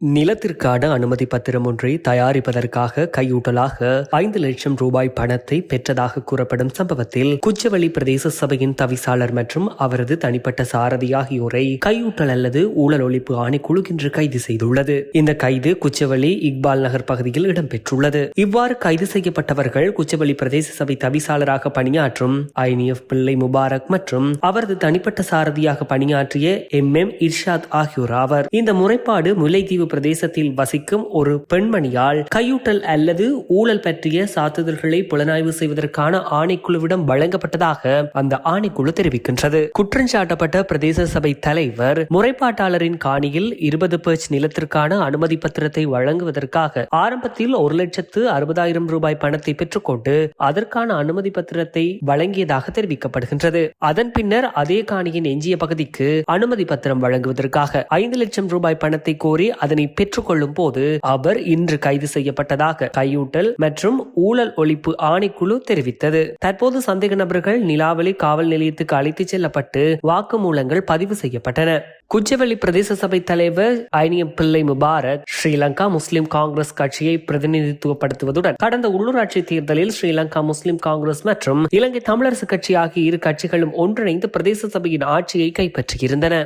நிலத்திற்கான அனுமதி பத்திரம் ஒன்றை தயாரிப்பதற்காக கையூட்டலாக ஐந்து லட்சம் ரூபாய் பணத்தை பெற்றதாக கூறப்படும் சம்பவத்தில் குச்சவெளி பிரதேச சபையின் தவிசாளர் மற்றும் அவரது தனிப்பட்ட சாரதி ஆகியோரை கையூட்டல் அல்லது ஊழல் ஒழிப்பு ஆணைக்குழு இன்று கைது செய்துள்ளது. இந்த கைது குச்சவெளி இக்பால் நகர் பகுதியில் இடம்பெற்றுள்ளது. இவ்வாறு கைது செய்யப்பட்டவர்கள் குச்சவெளி பிரதேச சபை தவிசாளராக பணியாற்றும் ஐனிஎஃப் பிள்ளை முபாரக் மற்றும் அவரது தனிப்பட்ட சாரதியாக பணியாற்றிய எம் எம் இர்ஷாத் ஆகியோர் ஆவர். இந்த முறைப்பாடு முல்லைத்தீவு பிரதேசத்தில் வசிக்கும் ஒரு பெண்மணியால் கையூட்டல் அல்லது ஊழல் பற்றிய சாத்துதல்களை புலனாய்வு செய்வதற்கான ஆணைக்குழுவிடம் வழங்கப்பட்டதாக அந்த ஆணைக்குழு தெரிவிக்கின்றது. குற்றஞ்சாட்டப்பட்ட பிரதேச சபை தலைவர் முறைப்பாட்டாளரின் காணியில் இருபது பேர்ச் நிலத்திற்கான அனுமதி பத்திரத்தை வழங்குவதற்காக ஆரம்பத்தில் ஒரு லட்சத்து அறுபதாயிரம் ரூபாய் பணத்தை பெற்றுக்கொண்டு அதற்கான அனுமதி பத்திரத்தை வழங்கியதாக தெரிவிக்கப்படுகின்றது. அதன் பின்னர் அதே காணியின் எஞ்சிய பகுதிக்கு அனுமதி பத்திரம் வழங்குவதற்காக ஐந்து லட்சம் ரூபாய் பணத்தை கோரி அதன் தண்டனை பெற்றுக்கொள்ளும் போது அவர் இன்று கைது செய்யப்பட்டதாக கையூட்டல் மற்றும் ஊழல் ஒழிப்பு ஆணைக்குழு தெரிவித்தது. தற்போது சந்தேக நபர்கள் நிலாவளி காவல் நிலையத்துக்கு அழைத்துச் செல்லப்பட்டு வாக்குமூலங்கள் பதிவு செய்யப்பட்டன. குச்சவெளி பிரதேச சபை தலைவர் ஐனியம் பிள்ளை முபாரக் ஸ்ரீலங்கா முஸ்லிம் காங்கிரஸ் கட்சியை பிரதிநிதித்துவப்படுத்துவதுடன் கடந்த உள்ளூராட்சி தேர்தலில் ஸ்ரீலங்கா முஸ்லிம் காங்கிரஸ் மற்றும் இலங்கை தமிழரசு கட்சி ஆகிய இரு கட்சிகளும் ஒன்றிணைந்து பிரதேச சபையின் ஆட்சியை கைப்பற்றியிருந்தன.